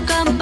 Come.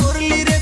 করলি রে